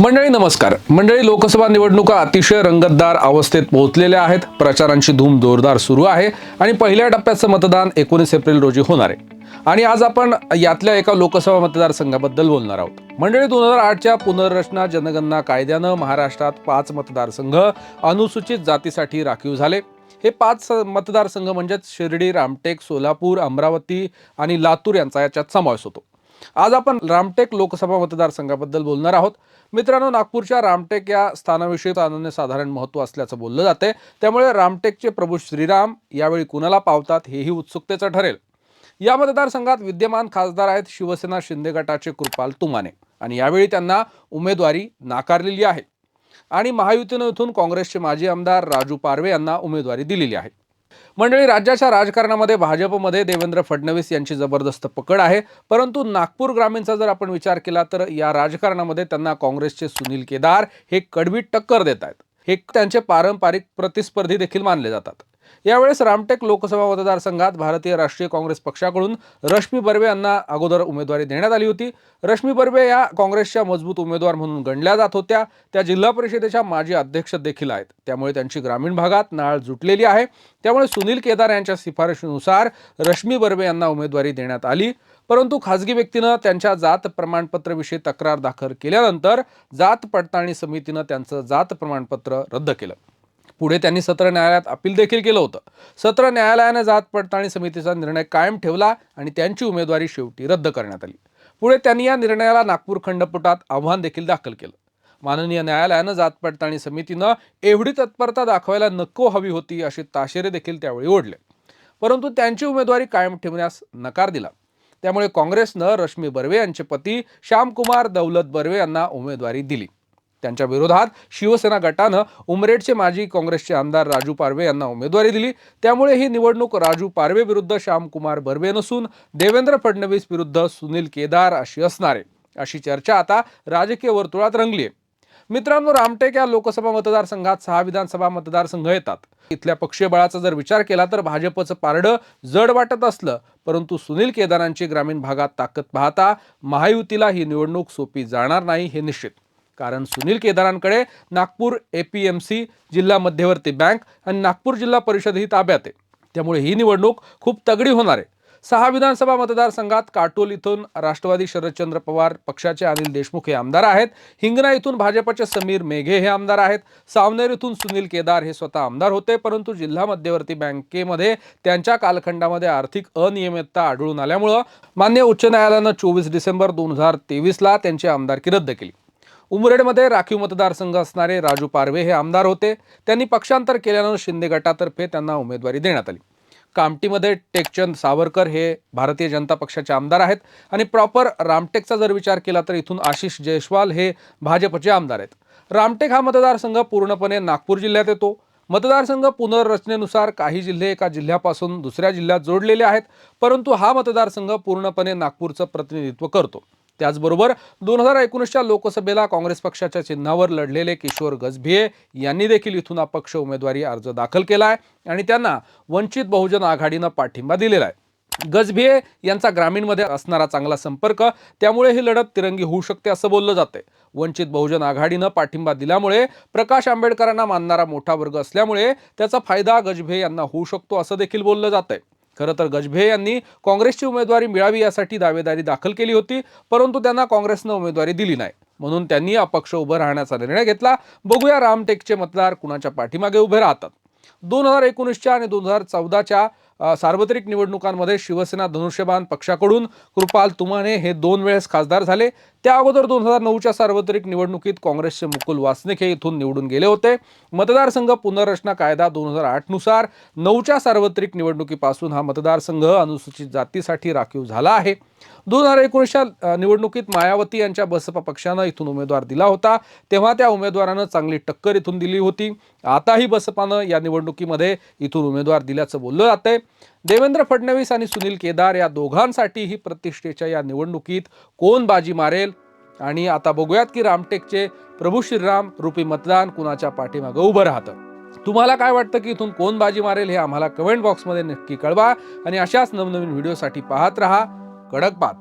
मंडळी नमस्कार. मंडळी लोकसभा निवडणुका अतिशय रंगतदार अवस्थेत पोहोचलेल्या आहेत. प्रचारांची धूम जोरदार सुरू आहे आणि पहिल्या टप्प्याचं मतदान एकोणीस एप्रिल रोजी होणार आहे. आणि आज आपण यातल्या एका लोकसभा मतदारसंघाबद्दल बोलणार आहोत. मंडळी दोन हजार आठच्या पुनर्रचना जनगणना कायद्यानं महाराष्ट्रात पाच मतदारसंघ अनुसूचित जातीसाठी राखीव झाले. हे पाच मतदारसंघ म्हणजेच शिर्डी रामटेक सोलापूर अमरावती आणि लातूर यांचा याच्यात समावेश होतो. आज आपण रामटेक लोकसभा मतदारसंघाबद्दल बोलणार आहोत. मित्रांनो नागपूरच्या रामटेक या स्थानाविषयी अनन्यसाधारण महत्त्व असल्याचं बोललं जाते त्यामुळे रामटेकचे प्रभू श्रीराम यावेळी कुणाला पावतात हेही उत्सुकतेचं ठरेल. या मतदारसंघात विद्यमान खासदार आहेत शिवसेना शिंदे गटाचे कृपाल तुमाने. आणि यावेळी त्यांना उमेदवारी नाकारलेली आहे. आणि महायुतीनं इथून काँग्रेसचे माजी आमदार राजू पारवे यांना उमेदवारी दिलेली आहे. मंडळी राज्याच्या राजकारणामध्ये भाजपमध्ये देवेंद्र फडणवीस यांची जबरदस्त पकड आहे. परंतु नागपूर ग्रामीणचा जर आपण विचार केला तर या राजकारणामध्ये त्यांना काँग्रेसचे सुनील केदार हे कडवी टक्कर देत आहेत हे त्यांचे पारंपरिक प्रतिस्पर्धी देखील मानले जातात. यावेळेस रामटेक लोकसभा मतदारसंघात भारतीय राष्ट्रीय काँग्रेस पक्षाकडून रश्मी बर्वे यांना अगोदर उमेदवारी देण्यात आली होती. रश्मी बर्वे या काँग्रेसच्या मजबूत उमेदवार म्हणून गणल्या जात होत्या. त्या जिल्हा परिषदेच्या माजी अध्यक्ष देखील आहेत. त्यामुळे त्यांची ग्रामीण भागात नाळ जुटलेली आहे. त्यामुळे सुनील केदार यांच्या शिफारशीनुसार रश्मी बर्वे यांना उमेदवारी देण्यात आली. परंतु खासगी व्यक्तीनं त्यांच्या जात प्रमाणपत्राविषयी तक्रार दाखल केल्यानंतर जात पडताळणी समितीनं त्यांचं जात प्रमाणपत्र रद्द केलं. पुढे त्यांनी सत्र न्यायालयात अपील देखील केलं होतं. सत्र न्यायालयानं जात पडताळणी समितीचा निर्णय कायम ठेवला आणि त्यांची उमेदवारी शेवटी रद्द करण्यात आली. पुढे त्यांनी या निर्णयाला नागपूर खंडपीठात आव्हान देखील दाखल केलं. माननीय न्यायालयानं जात पडताळणी समितीनं एवढी तत्परता दाखवायला नको हवी होती असे ताशेरे देखील त्यावेळी ओढले. परंतु त्यांची उमेदवारी कायम ठेवण्यास नकार दिला. त्यामुळे काँग्रेसनं रश्मी बर्वे यांचे पती श्यामकुमार दौलत बर्वे यांना उमेदवारी दिली. त्यांच्या विरोधात शिवसेना गटानं उमरेडचे माजी काँग्रेसचे आमदार राजू पारवे यांना उमेदवारी दिली. त्यामुळे ही निवडणूक राजू पारवे विरुद्ध श्यामकुमार बर्वे नसून देवेंद्र फडणवीस विरुद्ध सुनील केदार अशी असणार आहे. अशी चर्चा आता राजकीय वर्तुळात रंगली आहे. मित्रांनो रामटेक या लोकसभा मतदारसंघात सहा विधानसभा मतदारसंघ येतात. इथल्या पक्षीय बळाचा जर विचार केला तर भाजपचं पारडं जड वाटत असलं परंतु सुनील केदारांची ग्रामीण भागात ताकद पाहता महायुतीला ही निवडणूक सोपी जाणार नाही हे निश्चित. कारण Sunil केदारांकडे Nagpur A P M C जिल्हा मध्यवर्ती बँक आणि नागपूर जिल्हा परिषद ही ताब्यात आहे. त्यामुळे ही निवडणूक खूप तगडी होणार आहे. सहा विधानसभा मतदारसंघात काटोल इथून राष्ट्रवादी शरदचंद्र पवार पक्षाचे अनिल देशमुख हे आमदार आहेत. हिंगणा इथून भाजपचे समीर मेघे हे आमदार आहेत. सावनेर इथून सुनील केदार हे स्वतः आमदार होते परंतु जिल्हा मध्यवर्ती बँकेमध्ये त्यांच्या कालखंडामध्ये आर्थिक अनियमितता आढळून आल्यामुळं मान्य उच्च न्यायालयानं चोवीस डिसेंबर दोन हजार तेवीसला त्यांची आमदारकी रद्द केली. उमरेडमध्ये राखीव मतदारसंघ असणारे राजू पारवे हे आमदार होते. त्यांनी पक्षांतर केल्यानं शिंदे गटातर्फे त्यांना उमेदवारी देण्यात आली. कामटीमध्ये टेकचंद सावरकर हे भारतीय जनता पक्षाचे आमदार आहेत आणि प्रॉपर रामटेकचा जर विचार केला तर इथून आशिष जयस्वाल हे भाजपचे आमदार आहेत. रामटेक हा मतदारसंघ पूर्णपणे नागपूर जिल्ह्यात येतो. मतदारसंघ पुनर्रचनेनुसार काही जिल्हे एका जिल्ह्यापासून दुसऱ्या जिल्ह्यात जोडलेले आहेत परंतु हा मतदारसंघ पूर्णपणे नागपूरचं प्रतिनिधित्व करतो. त्याचबरोबर दोन हजार एकोणीसच्या लोकसभेला काँग्रेस पक्षाच्या चिन्हावर लढलेले किशोर गजभिये यांनी देखील इथून अपक्ष उमेदवारी अर्ज दाखल केला आहे आणि त्यांना वंचित बहुजन आघाडीनं पाठिंबा दिलेला आहे गजभिये यांचा ग्रामीणमध्ये असणारा चांगला संपर्क त्यामुळे ही लढत तिरंगी होऊ शकते असं बोललं जाते वंचित बहुजन आघाडीनं पाठिंबा दिल्यामुळे प्रकाश आंबेडकरांना मानणारा मोठा वर्ग असल्यामुळे त्याचा फायदा गजभे यांना होऊ शकतो असं देखील बोललं जातंय. खरं तर गजभे यांनी काँग्रेसची उमेदवारी मिळावी यासाठी दावेदारी दाखल केली होती परंतु त्यांना काँग्रेसनं उमेदवारी दिली नाही. म्हणून त्यांनी अपक्ष उभं राहण्याचा निर्णय घेतला. बघूया रामटेकचे मतदार कुणाच्या पाठीमागे उभे राहतात. दोन हजार एकोणीसच्या आणि दोन हजार चौदाच्या सार्वत्रिक निवडणुकांमध्ये शिवसेना धनुष्यबाण पक्षाकडून कृपाल तुमाने हे दोन वेळेस खासदार झाले. त्या अगोदर दोन हजार नऊच्या सार्वत्रिक निवडणुकीत काँग्रेसचे मुकुल वासनिक हे इथून निवडून गेले होते. मतदारसंघ पुनर्रचना कायदा दोन हजार आठनुसार नऊच्या सार्वत्रिक निवडणुकीपासून हा मतदारसंघ अनुसूचित जातीसाठी राखीव झाला आहे. दोन हजार एकोणीसच्या निवडणुकीत मायावती यांच्या बसपा पक्षानं इथून उमेदवार दिला होता. तेव्हा त्या उमेदवारानं चांगली टक्कर इथून दिली होती. आताही बसपानं या निवडणुकीमध्ये इथून उमेदवार दिल्याचं बोललं जातंय. देवेंद्र फडणवीस आणि सुनील केदार या दोघांसाठीही प्रतिष्ठेच्या या निवडणुकीत कोण बाजी मारेल? आणि आता बघूयात की रामटेकचे प्रभू श्रीराम रूपी मतदान कुणाच्या पाठीमागं उभं राहतं? तुम्हाला काय वाटतं की इथून कोण बाजी मारेल हे आम्हाला कमेंट बॉक्समध्ये नक्की कळवा आणि अशाच नवनवीन व्हिडिओसाठी पाहत रहा. कडक बात